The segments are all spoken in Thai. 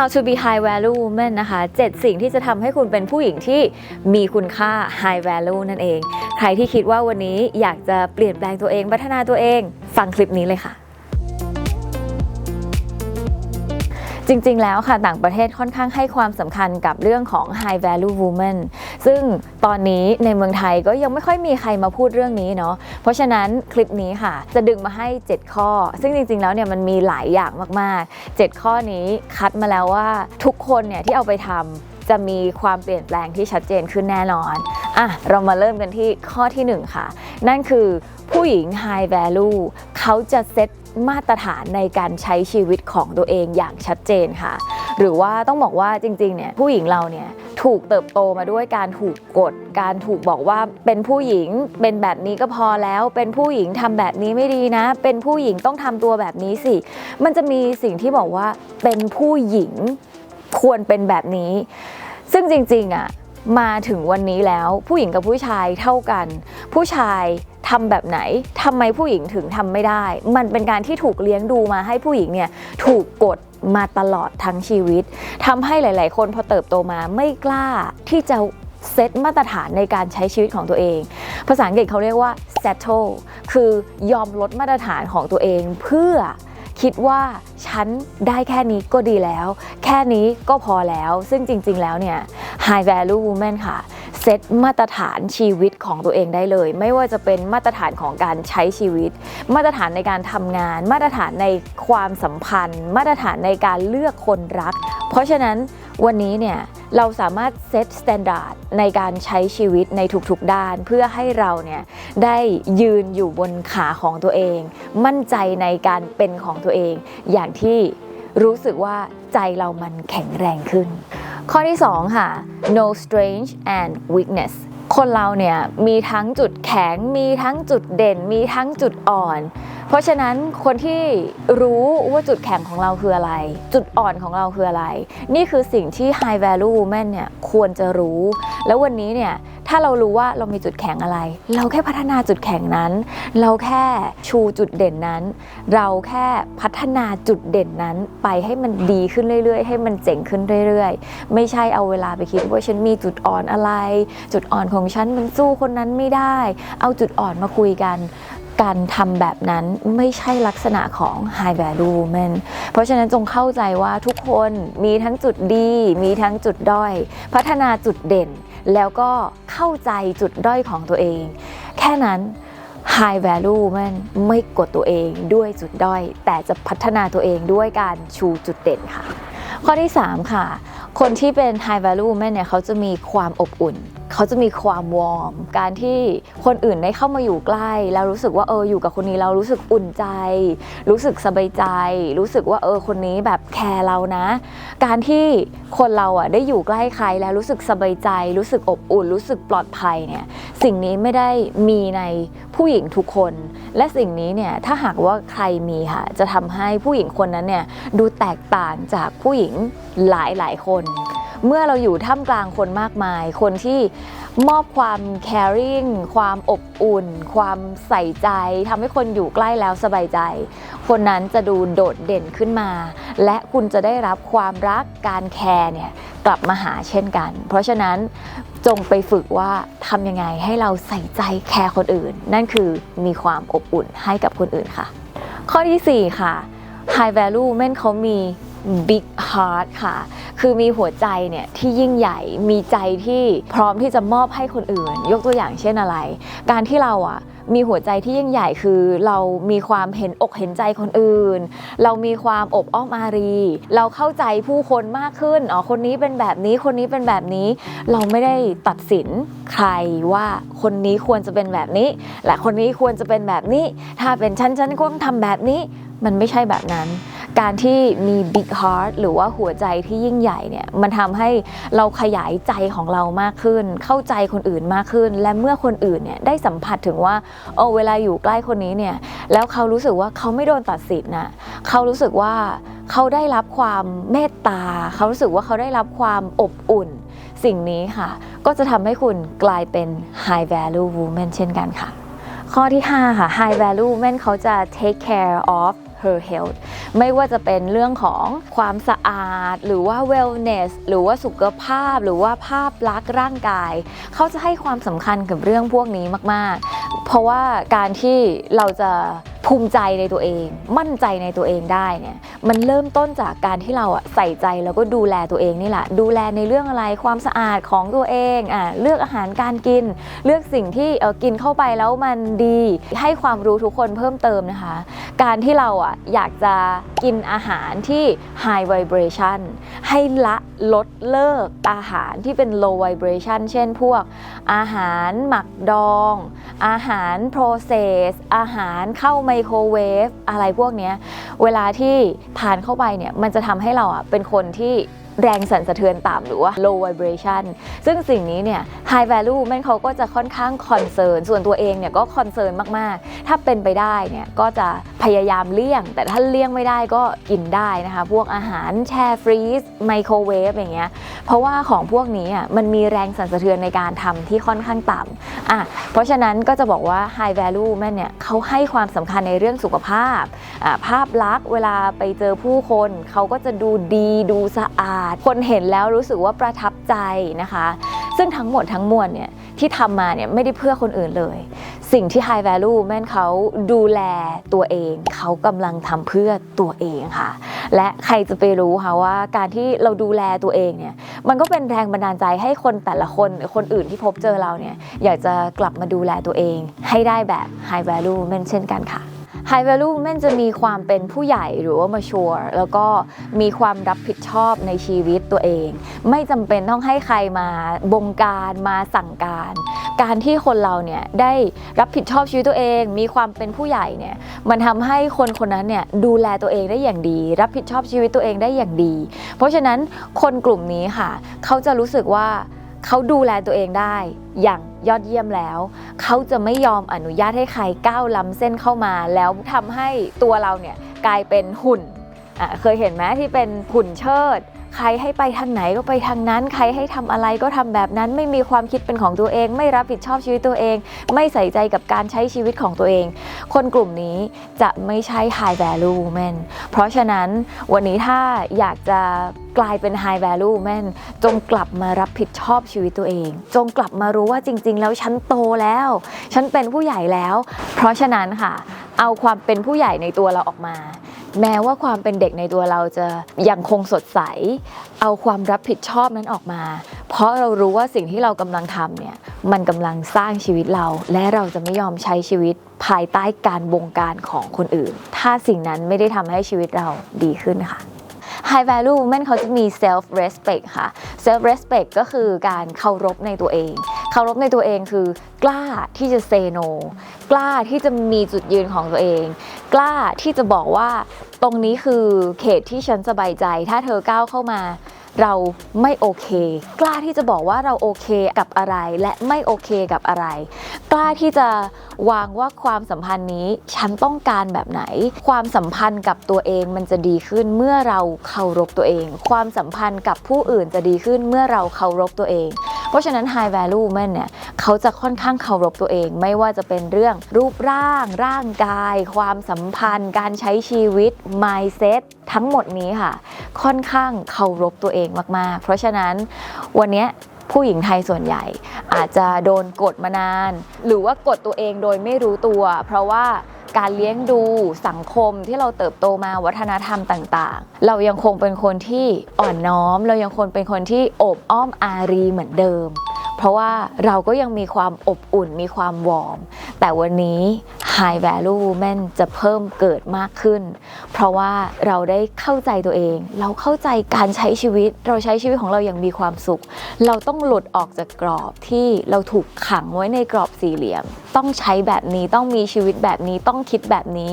How to be high value woman นะคะ 7 สิ่งที่จะทำให้คุณเป็นผู้หญิงที่มีคุณค่า high value นั่นเอง ใครที่คิดว่าวันนี้อยากจะเปลี่ยนแปลงตัวเองพัฒนาตัวเอง ฟังคลิปนี้เลยค่ะ จริง ๆ แล้วค่ะต่างประเทศค่อนข้างให้ความสำคัญกับเรื่องของ high value woman ซึ่งตอนนี้ในเมืองไทยก็ยังไม่ค่อยมีใครมาพูดเรื่องนี้เนาะเพราะฉะนั้นคลิปนี้ค่ะ จะดึงมาให้ 7 ข้อ ซึ่งจริง ๆ แล้วเนี่ยมันมีหลายอย่างมากๆ 7 ข้อนี้คัดมาแล้วว่าทุกคนเนี่ยที่เอาไปทำ จะมีความเปลี่ยนแปลงที่ชัดเจนขึ้นแน่นอนอะเรามาเริ่มกันที่ข้อที่ 1 ค่ะ นั่นคือผู้หญิง high value เขาจะเซตมาตรฐานในการใช้ชีวิตของตัวเองอย่างชัดเจนค่ะ หรือว่าต้องบอกว่าจริงๆเนี่ยผู้หญิงเราเนี่ยถูกเติบโตมาด้วยการถูกกด การถูกบอกว่าเป็นผู้หญิงเป็นแบบนี้ก็พอแล้ว เป็นผู้หญิงทำแบบนี้ไม่ดีนะ เป็นผู้หญิงต้องทำตัวแบบนี้สิ มันจะมีสิ่งที่บอกว่าเป็นผู้หญิงควรเป็นแบบนี้ ซึ่งจริงๆอะมาถึงวันนี้แล้วผู้หญิงกับผู้ชายเท่ากัน ผู้ชายทำแบบไหนทำไมผู้หญิงถึงทำไม่ได้ มันเป็นการที่ถูกเลี้ยงดูมาให้ผู้หญิงเนี่ยถูกกดมาตลอดทั้งชีวิตทำให้หลาย ๆ คนพอเติบโตมาไม่กล้าที่จะเซตมาตรฐานในการใช้ชีวิตของตัวเอง ภาษาอังกฤษเขาเรียกว่า settle คือยอมลดมาตรฐานของตัวเองเพื่อ คิดว่าฉันได้แค่นี้ก็ดีแล้ว แค่นี้ก็พอแล้ว ซึ่งจริง ๆ แล้วเนี่ย high value woman ค่ะเซตมาตรฐานชีวิตของตัวเองได้เลย ไม่ว่าจะเป็นมาตรฐานของการใช้ชีวิต มาตรฐานในการทำงาน มาตรฐานในความสัมพันธ์ มาตรฐานในการเลือกคนรัก เพราะฉะนั้น วันนี้เนี่ยเราสามารถเซตสแตนดาร์ดในการใช้ชีวิตในทุกๆด้าน เพื่อให้เราเนี่ยได้ยืนอยู่บนขาของตัวเอง มั่นใจในการเป็นของตัวเอง อย่างที่รู้สึกว่าใจเรามันแข็งแรงขึ้น ข้อที่ 2 ค่ะ no strength and weakness คนเราเนี่ยมีทั้งจุดแข็ง มีทั้งจุดเด่น มีทั้งจุดอ่อน เพราะฉะนั้นคนที่รู้ว่าจุดแข็งของเราคืออะไร จุดอ่อนของเราคืออะไร นี่คือสิ่งที่ high value woman เนี่ยควรจะรู้ แล้ววันนี้เนี่ยถ้าเรารู้ว่าเรามีจุดแข็งอะไร เราแค่พัฒนาจุดแข็งนั้น เราแค่ชูจุดเด่นนั้น เราแค่พัฒนาจุดเด่นนั้นไปให้มันดีขึ้นเรื่อย ๆ ให้มันเจ๋งขึ้นเรื่อย ๆ ไม่ใช่เอาเวลาไปคิดว่าฉันมีจุดอ่อนอะไร จุดอ่อนของฉันมันสู้คนนั้นไม่ได้ เอาจุดอ่อนมาคุยกัน การทำแบบนั้นไม่ใช่ลักษณะของ high value woman เพราะฉะนั้นจงเข้าใจว่าทุกคนมีทั้งจุดดี มีทั้งจุดด้อย พัฒนาจุดเด่น แล้วก็เข้าใจจุดด้อยของตัวเอง แค่นั้น high value woman ไม่กดตัวเองด้วยจุดด้อย แต่จะพัฒนาตัวเองด้วยการชูจุดเด่นค่ะ ข้อที่ 3 ค่ะ คนที่เป็น high value woman เนี่ยเขาจะมีความอบอุ่น เขาจะมีความวอร์ม การที่คนอื่นได้เข้ามาอยู่ใกล้ แล้วรู้สึกว่าเอออยู่กับคนนี้เรารู้สึกอุ่นใจ รู้สึกสบายใจ รู้สึกว่าเออคนนี้แบบแคร์เรานะ การที่คนเราอะได้อยู่ใกล้ใครแล้วรู้สึกสบายใจ รู้สึกอบอุ่น รู้สึกปลอดภัยเนี่ยสิ่งนี้ไม่ได้มีในผู้หญิงทุกคน และสิ่งนี้เนี่ยถ้าหากว่าใครมีค่ะจะทำให้ผู้หญิงคนนั้นเนี่ยดูแตกต่างจากผู้หญิงหลายหลายๆคน เมื่อเราอยู่ท่ามกลางคนมากมาย คนที่มอบความ caring ความอบอุ่น ความใส่ใจทำให้คนอยู่ใกล้แล้วสบายใจ คนนั้นจะดูโดดเด่นขึ้นมา และคุณจะได้รับความรักการแคร์เนี่ยกลับมาหาเช่นกัน เพราะฉะนั้นจงไปฝึกว่าทำยังไงให้เราใส่ใจแคร์คนอื่น นั่นคือมีความอบอุ่นให้กับคนอื่นค่ะ ข้อทีสี่4 ค่ะ High Value Women เขามี Big Heart ค่ะ คือมีหัวใจเนี่ยที่ยิ่งใหญ่ มีใจที่พร้อมที่จะมอบให้คนอื่น ยกตัวอย่างเช่นอะไร การที่เราอะมีหัวใจที่ยิ่งใหญ่คือเรามีความเห็นอกเห็นใจคนอื่น เรามีความอบอ้อมอารี เราเข้าใจผู้คนมากขึ้นอ๋อคนนี้เป็นแบบนี้คนนี้เป็นแบบนี้ เราไม่ได้ตัดสินใครว่าคนนี้ควรจะเป็นแบบนี้ และคนนี้ควรจะเป็นแบบนี้ ถ้าเป็นฉันฉันก็ต้องทำแบบนี้ มันไม่ใช่แบบนั้น การที่มี big heart หรือว่าหัวใจที่ยิ่งใหญ่เนี่ยมันทำให้เราขยายใจของเรามากขึ้น เข้าใจคนอื่นมากขึ้น และเมื่อคนอื่นเนี่ยได้สัมผัสถึงว่าโอ้เวลาอยู่ใกล้คนนี้เนี่ยแล้วเขารู้สึกว่าเขาไม่โดนตัดสินนะเขารู้สึกว่าเขาได้รับความเมตตา เขารู้สึกว่าเขาได้รับความอบอุ่น สิ่งนี้ค่ะ ก็จะทำให้คุณกลายเป็น high value woman เช่นกันค่ะ ข้อที่ 5 ค่ะ high value women เขาจะ take care of her health ไม่ว่าจะเป็นเรื่องของความสะอาด หรือว่า wellness หรือว่าสุขภาพ หรือว่าภาพลักษณ์ร่างกาย เขาจะให้ความสำคัญกับเรื่องพวกนี้มาก ๆ เพราะว่าการที่เราจะภูมิใจในตัวเอง มั่นใจในตัวเองได้เนี่ยมันเริ่มต้นจากการที่เราอะใส่ใจแล้วก็ดูแลตัวเองนี่แหละ ดูแลในเรื่องอะไรความสะอาดของตัวเองอะเลือกอาหารการกิน เลือกสิ่งที่เออกินเข้าไปแล้วมันดีให้ความรู้ทุกคนเพิ่มเติมนะคะ การที่เราอะอยากจะกินอาหารที่ high vibration ให้ละลดเลิกอาหารที่เป็น low vibration เช่นพวก อาหารหมักดอง อาหาร process อาหารเข้าไมโครเวฟอะไรพวกนี้เวลาที่ทานเข้าไปเนี่ยมันจะทำให้เราอะเป็นคนที่ แรงสั่นสะเทือนต่ำหรือว่า low vibration ซึ่งสิ่งนี้เนี่ย high value แม่นเขาก็จะค่อนข้าง concern ส่วนตัวเองเนี่ยก็ concern มาก ๆ ถ้าเป็นไปได้เนี่ยก็จะพยายามเลี่ยง แต่ถ้าเลี่ยงไม่ได้ก็กินได้นะคะ พวกอาหารแช่ฟรีซไมโครเวฟอย่างเงี้ย เพราะว่าของพวกนี้อะมันมีแรงสั่นสะเทือนในการทำที่ค่อนข้างต่ำอะเพราะฉะนั้นก็จะบอกว่า high value แม่นเนี่ยเขาให้ความสำคัญในเรื่องสุขภาพอะภาพลักษณ์เวลาไปเจอผู้คนเขาก็จะดูดีดูสะอาดคนเห็นแล้วรู้สึกว่าประทับใจนะคะ ซึ่งทั้งหมดทั้งมวลเนี่ยที่ทำมาเนี่ยไม่ได้เพื่อคนอื่นเลย สิ่งที่ high value แม่นเขาดูแลตัวเอง เขากำลังทำเพื่อตัวเองค่ะ และใครจะไปรู้คะว่าการที่เราดูแลตัวเองเนี่ยมันก็เป็นแรงบันดาลใจให้คนแต่ละคนคนอื่นที่พบเจอเราเนี่ยอยากจะกลับมาดูแลตัวเอง ให้ได้แบบ high value แม่นเช่นกันค่ะ High value แม่นจะมีความเป็นผู้ใหญ่หรือว่า mature แล้วก็มีความรับผิดชอบในชีวิตตัวเอง ไม่จำเป็นต้องให้ใครมาบงการมาสั่งการ การที่คนเราเนี่ยได้รับผิดชอบชีวิตตัวเอง มีความเป็นผู้ใหญ่เนี่ยมันทำให้คนคนนั้นเนี่ยดูแลตัวเองได้อย่างดี รับผิดชอบชีวิตตัวเองได้อย่างดี เพราะฉะนั้นคนกลุ่มนี้ค่ะ เขาจะรู้สึกว่า เขาดูแลตัวเองได้อย่างยอดเยี่ยมแล้ว เขาจะไม่ยอมอนุญาตให้ใครก้าวล้ำเส้นเข้ามา แล้วทำให้ตัวเราเนี่ยกลายเป็นหุ่นอะเคยเห็นไหมที่เป็นหุ่นเชิด ใครให้ไปทางไหนก็ไปทางนั้น ใครให้ทำอะไรก็ทำแบบนั้น ไม่มีความคิดเป็นของตัวเอง ไม่รับผิดชอบชีวิตตัวเอง ไม่ใส่ใจกับการใช้ชีวิตของตัวเอง คนกลุ่มนี้จะไม่ใช่ high value woman เพราะฉะนั้นวันนี้ถ้าอยากจะกลายเป็น high value woman จงกลับมารับผิดชอบชีวิตตัวเอง จงกลับมารู้ว่าจริง ๆ แล้วฉันโตแล้ว ฉันเป็นผู้ใหญ่แล้ว เพราะฉะนั้นค่ะ เอาความเป็นผู้ใหญ่ในตัวเราออกมา แม้ว่าความเป็นเด็กในตัวเราจะยังคงสดใส เอาความรับผิดชอบนั้นออกมา เพราะเรารู้ว่าสิ่งที่เรากำลังทำเนี่ยมันกำลังสร้างชีวิตเรา และเราจะไม่ยอมใช้ชีวิตภายใต้การบงการของคนอื่น ถ้าสิ่งนั้นไม่ได้ทำให้ชีวิตเราดีขึ้นค่ะ High value woman เขาจะมี self respect ค่ะ self respect ก็คือการเคารพในตัวเอง เคารพในตัวเองคือกล้าที่จะ say no กล้าที่จะมีจุดยืนของตัวเอง กล้าที่จะบอกว่าตรงนี้คือเขตที่ฉันสบายใจ ถ้าเธอก้าวเข้ามา เราไม่โอเค กล้าที่จะบอกว่าเราโอเคกับอะไร และไม่โอเคกับอะไร กล้าที่จะวางว่าความสัมพันธ์นี้ ฉันต้องการแบบไหน ความสัมพันธ์กับตัวเองมันจะดีขึ้นเมื่อเราเคารพตัวเอง ความสัมพันธ์กับผู้อื่นจะดีขึ้นเมื่อเราเคารพตัวเองเพราะฉะนั้น high value woman เนี่ยเขาจะค่อนข้างเคารพตัวเอง ไม่ว่าจะเป็นเรื่องรูปร่าง ร่างกาย ความสัมพันธ์ การใช้ชีวิต mindset ทั้งหมดนี้ค่ะ ค่อนข้างเคารพตัวเองมาก ๆ เพราะฉะนั้นวันนี้ผู้หญิงไทยส่วนใหญ่ อาจจะโดนกดมานาน หรือว่ากดตัวเองโดยไม่รู้ตัว เพราะว่า การเลี้ยงดูสังคมที่เราเติบโตมาวัฒนธรรมต่างๆ เรายังคงเป็นคนที่อ่อนน้อม เรายังคงเป็นคนที่โอบอ้อมอารีเหมือนเดิม เพราะว่าเราก็ยังมีความอบอุ่นมีความวอร์ม แต่วันนี้ High Value Woman จะเพิ่มเกิดมากขึ้น เพราะว่าเราได้เข้าใจตัวเอง เราเข้าใจการใช้ชีวิต เราใช้ชีวิตของเราอย่างมีความสุข เราต้องหลุดออกจากกรอบที่เราถูกขังไว้ในกรอบสี่เหลี่ยม ต้องใช้แบบนี้ต้องมีชีวิตแบบนี้ต้องคิดแบบนี้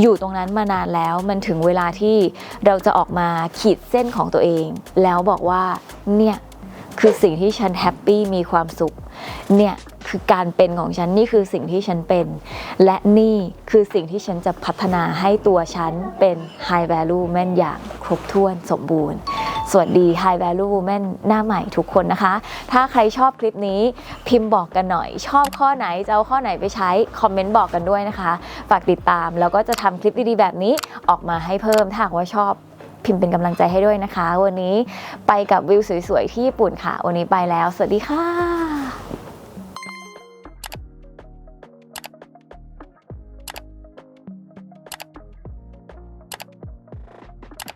อยู่ตรงนั้นมานานแล้วมันถึงเวลาที่เราจะออกมาขีดเส้นของตัวเอง แล้วบอกว่าเนี่ย คือสิ่งที่ฉันแฮปปี้มีความสุข เนี่ยคือการเป็นของฉันนี่คือสิ่งที่ฉันเป็น และนี่คือสิ่งที่ฉันจะพัฒนาให้ตัวฉันเป็น high value แม่นอย่างครบถ้วนสมบูรณ์ สวัสดี High Value Woman หน้าใหม่ทุกคนนะคะ ถ้าใครชอบคลิปนี้พิมพ์บอกกันหน่อย ชอบข้อไหนจะเอาข้อไหนไปใช้ คอมเมนต์บอกกันด้วยนะคะ ฝากติดตามแล้วก็จะทำคลิปดีๆแบบนี้ออกมาให้เพิ่มถ้าหากว่าชอบ พิมพ์เป็นกำลังใจให้ด้วยนะคะ วันนี้ไปกับวิวสวยๆที่ญี่ปุ่นค่ะ วันนี้ไปแล้ว สวัสดีค่ะ